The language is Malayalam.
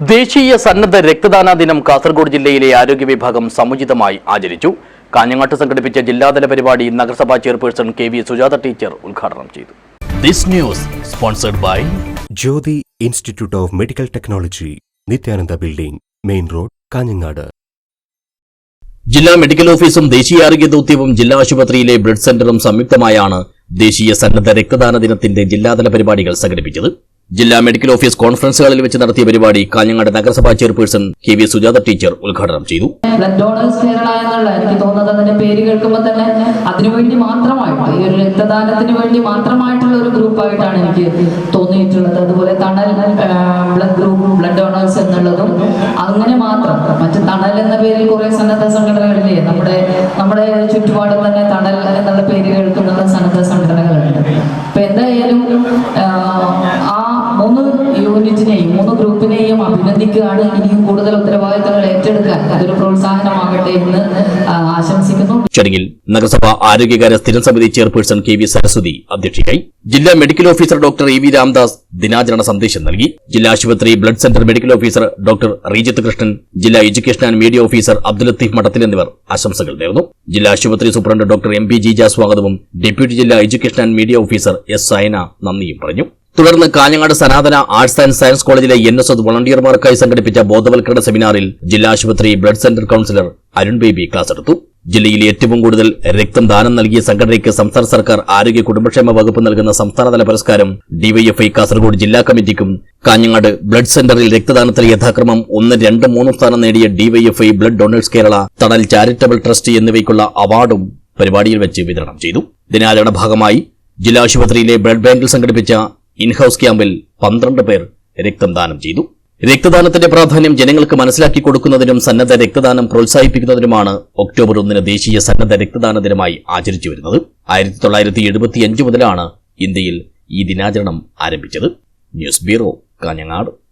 ദേശീയ സന്നദ്ധ രക്തദാന ദിനം കാസർഗോഡ് ജില്ലയിലെ ആരോഗ്യ വിഭാഗം സമുചിതമായി ആചരിച്ചു. കാഞ്ഞങ്ങാട്ട് സംഘടിപ്പിച്ച ജില്ലാതല പരിപാടി നഗരസഭാ chairperson K V Sujatha teacher ഉദ്ഘാടനം ചെയ്തു. This news sponsored by Jyothi institute of medical technology Nithyananda building main road Kanhangad. ജില്ലാ മെഡിക്കൽ ഓഫീസും ദേശീയ ആരോഗ്യ ദൌത്യവും ജില്ലാ ആശുപത്രിയിലെ ബ്ലഡ് സെന്ററും സംയുക്തമായാണ് ദേശീയ സന്നദ്ധ രക്തദാന ദിനത്തിന്റെ ജില്ലാതല പരിപാടികൾ സംഘടിപ്പിച്ചത്. ജില്ലാ മെഡിക്കൽ ഓഫീസ് കോൺഫറൻസ് ഹാളിൽ വെച്ച് നടത്തിയ പരിപാടി കാഞ്ഞങ്ങാട് നഗരസഭാ chairperson K V Sujatha teacher ഉദ്ഘാടനം ചെയ്തു. ബ്ലഡ് ഡോണേഴ്സ് കേരള എന്നുള്ള എനിക്ക് തോന്നുന്നത് അതിന്റെ പേര് കേൾക്കുമ്പോൾ തന്നെ അതിനുവേണ്ടി മാത്രമായിട്ട് ഈ ഒരു രക്തദാനത്തിന് വേണ്ടി മാത്രമായിട്ടുള്ള ഒരു ഗ്രൂപ്പായിട്ടാണ് എനിക്ക് തോന്നിയിട്ടുള്ളത്. അതുപോലെ തണൽ ബ്ലഡ് ഗ്രൂപ്പ് ബ്ലഡ് ഡോണേഴ്സ് എന്നുള്ളതും അങ്ങനെ മാത്രം. മറ്റ് തണൽ എന്ന പേരിൽ കുറെ സന്നദ്ധ സംഘടനകളില്ലേ? നമ്മുടെ നമ്മുടെ ചുറ്റുപാടും തന്നെ തണൽ എന്നുള്ള പേര് കേൾക്കുന്ന സന്നദ്ധ സംഘടനകളുണ്ട്. അപ്പൊ എന്തായാലും ഗ്രൂപ്പിനെയും അഭിനന്ദിക്കുകയാണ്. ഇനിയും കൂടുതൽ ഉത്തരവാദിത്തങ്ങൾ ഏറ്റെടുക്കാൻ അതൊരു പ്രോത്സാഹനമാകട്ടെ എന്ന് ആശംസിക്കുന്നു. ചടങ്ങിൽ നഗരസഭ ആരോഗ്യകാര്യ സ്ഥിരം സമിതി ചെയർപേഴ്സൺ കെ വി സരസ്വതി അധ്യക്ഷയായി ജില്ലാ medical officer doctor E V Ramdas ദിനാചരണ സന്ദേശം നൽകി. ജില്ലാ ആശുപത്രി blood centre medical officer doctor Rejith Krishnan ജില്ലാ education and media officer Abdul Latheef Madathil എന്നിവർ ആശംസകൾ നേർന്നു. ജില്ലാ ആശുപത്രി superintendent doctor M P Jeeja സ്വാഗതവും ഡെപ്യൂട്ടി ജില്ലാ education and media officer S Sayana നന്ദിയും പറഞ്ഞു. തുടർന്ന് Kanhangad Sanathana arts and science കോളേജിലെ എൻ എസ് എസ് വളണ്ടിയർമാർക്കായി സംഘടിപ്പിച്ച ബോധവൽക്കരണ സെമിനാറിൽ ജില്ലാ ആശുപത്രി blood centre counsellor Arun Baby class എടുത്തു. ജില്ലയിൽ ഏറ്റവും കൂടുതൽ രക്തം ദാനം നൽകിയ സംഘടനയ്ക്ക് സംസ്ഥാന സർക്കാർ ആരോഗ്യ കുടുംബക്ഷേമ വകുപ്പ് നൽകുന്ന സംസ്ഥാനതല പുരസ്കാരം ഡിവൈഎഫ്ഐ കാസർഗോഡ് ജില്ലാ കമ്മിറ്റിക്കും കാഞ്ഞങ്ങാട് ബ്ലഡ് സെന്ററിൽ രക്തദാനത്തിൽ യഥാക്രമം ഒന്ന് രണ്ട് മൂന്നും സ്ഥാനം നേടിയ ഡിവൈഎഫ്ഐ ബ്ലഡ് ഡൊണേഴ്സ് കേരള തണൽ ചാരിറ്റബിൾ ട്രസ്റ്റ് എന്നിവയ്ക്കുള്ള അവാർഡും പരിപാടിയിൽ വെച്ച് വിതരണം ചെയ്തു. ദിനാചരണ ഭാഗമായി ജില്ലാ ആശുപത്രിയിലെ ബ്ലഡ് ബാങ്കിൽ സംഘടിപ്പിച്ച ഇൻഹൌസ് ക്യാമ്പിൽ പന്ത്രണ്ട് പേർ രക്തം ദാനം ചെയ്തു. രക്തദാനത്തിന്റെ പ്രാധാന്യം ജനങ്ങൾക്ക് മനസ്സിലാക്കി കൊടുക്കുന്നതിനും സന്നദ്ധ രക്തദാനം പ്രോത്സാഹിപ്പിക്കുന്നതിനുമാണ് ഒക്ടോബർ ഒന്നിന് ദേശീയ സന്നദ്ധ രക്തദാന ദിനമായി ആചരിച്ചു വരുന്നത്. ആയിരത്തി തൊള്ളായിരത്തി എഴുപത്തിയഞ്ച് മുതലാണ് ഇന്ത്യയിൽ ഈ ദിനാചരണം ആരംഭിച്ചത്. News bureau Kanhangad.